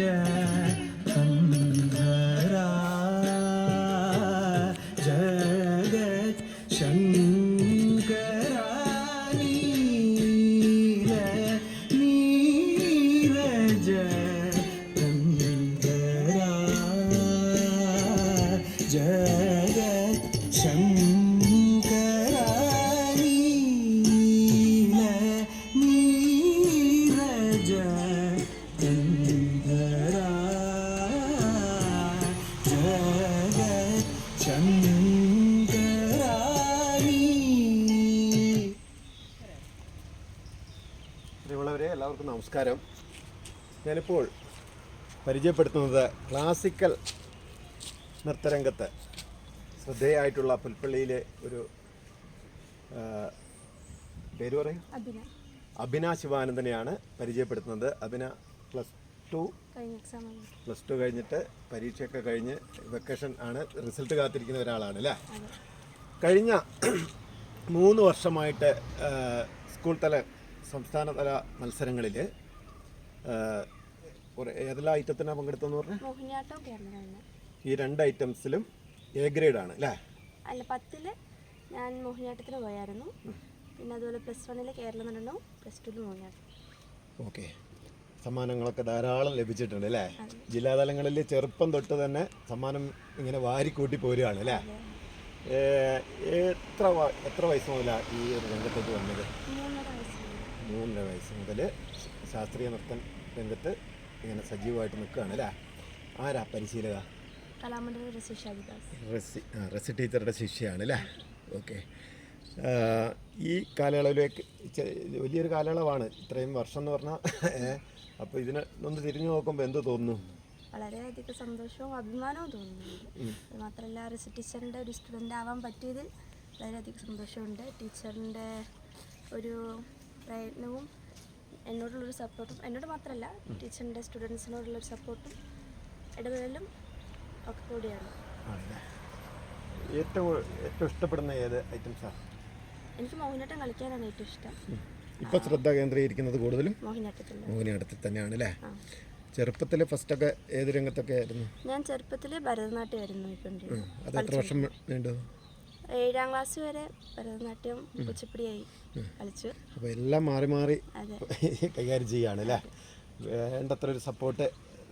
যে നമസ്കാരം. ഞാനിപ്പോൾ പരിചയപ്പെടുത്തുന്നത് ക്ലാസിക്കൽ നൃത്തരംഗത്ത് ശ്രദ്ധേയമായിട്ടുള്ള പുൽപ്പള്ളിയിലെ ഒരു പേര് പറയും. അഭിന. ശിവാനന്ദനെയാണ് പരിചയപ്പെടുത്തുന്നത്. Abhina plus two. Plus two കഴിഞ്ഞിട്ട് പരീക്ഷയൊക്കെ കഴിഞ്ഞ് വെക്കേഷൻ ആണ്. റിസൾട്ട് കാത്തിരിക്കുന്ന ഒരാളാണ് അല്ലേ? കഴിഞ്ഞ മൂന്ന് വർഷമായിട്ട് സ്കൂൾ തല സംസ്ഥാന തല മത്സരങ്ങളിൽ ഏതെല്ലാം ഐറ്റത്തിനാണ് പങ്കെടുത്തെന്ന് പറഞ്ഞാൽ ഈ രണ്ട് ഐറ്റംസിലും എ ഗ്രേഡാണ് അല്ലേ? അല്ല പത്തിൽ ഞാൻ മോഹിനിയാട്ടത്തിന് പോയായിരുന്നു. പിന്നെ അതുപോലെ പ്ലസ് വണ്ണിൽ കേരളം നടനവും പ്ലസ് ടുവിൽ മോഹിനിയാട്ടം. ഓക്കെ. സമ്മാനങ്ങളൊക്കെ ധാരാളം ലഭിച്ചിട്ടുണ്ട് അല്ലേ? ജില്ലാതലങ്ങളിൽ ചെറുപ്പം തൊട്ട് തന്നെ സമ്മാനം ഇങ്ങനെ വാരിക്കൂട്ടി പോരുകയാണ് അല്ലേ? എത്ര എത്ര വയസ്സ് മുതലാണ് ഈ ഒരു രംഗത്തേക്ക് വന്നത്? മൂന്നര വയസ്സ് മുതൽ ശാസ്ത്രീയ നൃത്തം രംഗത്ത് ഇങ്ങനെ സജീവമായിട്ട് നിൽക്കുകയാണ് അല്ലേ? ആരാ പരിശീലക? റസി ആ റസി ടീച്ചറുടെ ശിഷ്യയാണ് അല്ലേ? ഓക്കെ. ഈ കാലയളവിലേക്ക് വലിയൊരു കാലയളവാണ് ഇത്രയും വർഷം എന്ന് പറഞ്ഞാൽ അപ്പോൾ ഇതിനെ ഒന്ന് തിരിഞ്ഞു നോക്കുമ്പോൾ എന്ത് തോന്നുന്നു? വളരെയധികം സന്തോഷവും അഭിമാനവും തോന്നുന്നുണ്ട്. മാത്രമല്ല റിസി ടീച്ചറിന്റെ ഒരു സ്റ്റുഡന്റ് ആവാൻ പറ്റിയതിൽ വളരെയധികം സന്തോഷമുണ്ട്. ടീച്ചറിന്റെ ഒരു പ്രയത്നവും എന്നോടുള്ളൊരു സപ്പോർട്ടും എന്നോട് മാത്രമല്ല ടീച്ചറിന്റെ സ്റ്റുഡൻസിനോടുള്ളൊരു സപ്പോർട്ടും ഇടപെടലും ഒക്കെ കൂടിയാണ്. ഏറ്റവും ഏറ്റവും ഇഷ്ടപ്പെടുന്ന ഏത് ഐറ്റംസാണ് എനിക്ക് മോഹിനിയാട്ടം കളിക്കാനാണ് ഏറ്റവും ഇഷ്ടം. ഇപ്പൊ ശ്രദ്ധ കേന്ദ്രീകരിക്കുന്നത് കൂടുതലും മോഹിനിയാട്ടത്തിൽ മോഹിനിയാട്ടത്തിൽ തന്നെയാണ് അല്ലേ? ചെറുപ്പത്തിലെ ഫസ്റ്റ് ഒക്കെ ഏത് രംഗത്തൊക്കെ ആയിരുന്നു? ഞാൻ ചെറുപ്പത്തിലെ ഭരതനാട്യമായിരുന്നു ആയിരുന്നു അത് എത്ര വർഷം നീണ്ടു ഏഴാം ക്ലാസ് വരെ ഭരതനാട്യം കുച്ചിപ്പുടിയായി കളിച്ചു. അപ്പോൾ എല്ലാം മാറി മാറി കൈകാര്യം ചെയ്യാണ് അല്ലേ? വേണ്ടത്ര ഒരു സപ്പോർട്ട്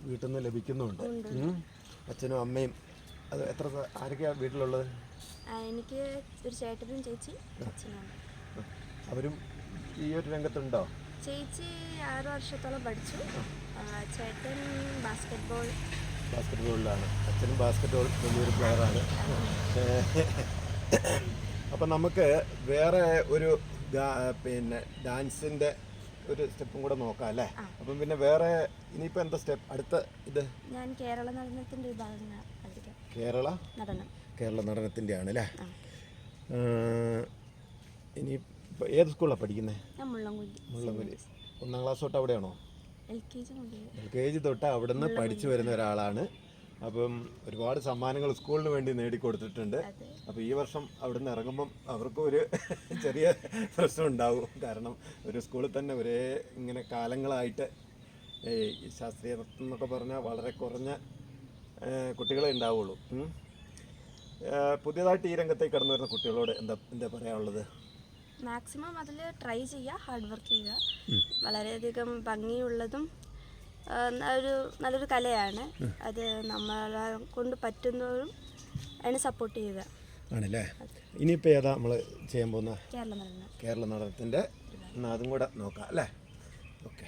വീട്ടിൽ നിന്ന് ലഭിക്കുന്നുണ്ട്. അച്ഛനും അമ്മയും അത് എത്ര ആരൊക്കെയാണ് ആരൊക്കെയാ വീട്ടിലുള്ളത്? എനിക്ക് ഒരു ചേട്ടനും ചേച്ചി അവരും ഈ ഒരു രംഗത്തുണ്ടോ? ചേച്ചി ആറ് വർഷത്തോളം പഠിച്ചു. ചേട്ടൻ ബാസ്കറ്റ്ബോൾ ബോൾ ബാസ്കറ്റ് ബോളിലാണ് അച്ഛനും ബാസ്കറ്റ് ബോൾ വലിയൊരു പ്ലെയറാണ് അപ്പം നമുക്ക് വേറെ ഒരു പിന്നെ ഡാൻസിന്റെ ഒരു സ്റ്റെപ്പും കൂടെ നോക്കാം അല്ലേ? അപ്പം പിന്നെ വേറെ ഇനിയിപ്പോൾ എന്താ സ്റ്റെപ്പ്? അടുത്ത ഇത്? ഞാൻ കേരള നടനത്തിന്റെ വിഭാഗം കേരള? നടനം. കേരള നടനത്തിന്റെ ആണ് അല്ലേ. ഇനി ഏത് സ്കൂളിലാണ് പഠിക്കുന്നത് മുള്ളംകുരി ഒന്നാം ക്ലാസ് തൊട്ട് അവിടെയാണോ? എൽ കെ ജി മുതൽ. എൽ കെ ജി തൊട്ട് അവിടെ നിന്ന് പഠിച്ചു വരുന്ന ഒരാളാണ്. അപ്പം ഒരുപാട് സമ്മാനങ്ങൾ സ്കൂളിന് വേണ്ടി നേടിക്കൊടുത്തിട്ടുണ്ട്. അപ്പം അപ്പോൾ ഈ വർഷം അവിടെ നിന്ന് ഇറങ്ങുമ്പം അവർക്കും ഒരു ചെറിയ പ്രശ്നം ഉണ്ടാവും. കാരണം ഒരു സ്കൂളിൽ തന്നെ ഒരേ ഇങ്ങനെ കാലങ്ങളായിട്ട് ശാസ്ത്രീയ നൃത്തം എന്നൊക്കെ പറഞ്ഞാൽ വളരെ കുറഞ്ഞ കുട്ടികളെ ഉണ്ടാവുള്ളൂ. പുതിയതായിട്ട് ഈ രംഗത്തേക്ക് കടന്നു വരുന്ന കുട്ടികളോട് എന്താ എന്താ പറയാനുള്ളത്? മാക്സിമം അതിൽ ട്രൈ ചെയ്യുക ഹാർഡ് വർക്ക് ചെയ്യുക. വളരെയധികം ഭംഗിയുള്ളതും ഒരു നല്ലൊരു കലയാണ്. അത് നമ്മളെ കൊണ്ട് പറ്റുന്നതും അതിനെ സപ്പോർട്ട് ചെയ്യുക. ആണല്ലേ? ഇനിയിപ്പോൾ ഏതാ നമ്മൾ ചെയ്യാൻ പോകുന്ന? കേരള നടനം. കേരള നടനത്തിന്റെ എന്നാൽ അതും കൂടെ നോക്കാം അല്ലേ? ഓക്കെ.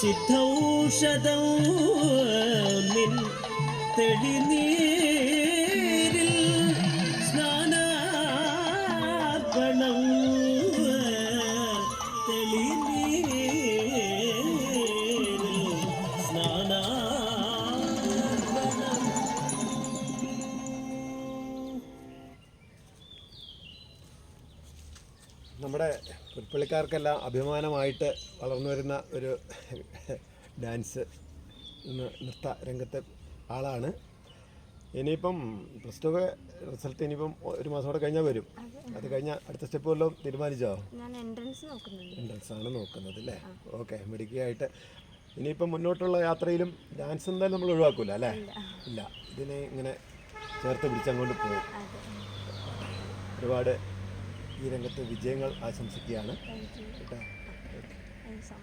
സിദ്ധൗഷധം നിൻ തെളിനീ പുൽപ്പള്ളിക്കാർക്കെല്ലാം അഭിമാനമായിട്ട് വളർന്നു വരുന്ന ഒരു ഡാൻസ് നൃത്ത രംഗത്തെ ആളാണ്. ഇനിയിപ്പം പ്ലസ് ടു റിസൾട്ട് ഇനിയിപ്പം ഒരു മാസം കൂടെ കഴിഞ്ഞാൽ വരും. അത്. കഴിഞ്ഞാൽ അടുത്ത സ്റ്റെപ്പ് വല്ലതും തീരുമാനിച്ചോ? ഞാൻ എൻട്രൻസ് ആണ് നോക്കുന്നത് അല്ലേ ഓക്കെ മിടുക്കിയായിട്ട്. ഇനിയിപ്പം മുന്നോട്ടുള്ള യാത്രയിലും ഡാൻസ് എന്തായാലും നമ്മൾ ഒഴിവാക്കൂല അല്ലേ? ഇല്ല. ഇതിനെ ഇങ്ങനെ ചേർത്ത് പിടിച്ചങ്ങോട്ട് പോകും. ഒരുപാട് ഈ രംഗത്ത് വിജയങ്ങൾ ആശംസിക്കുകയാണ്. കേട്ടോ?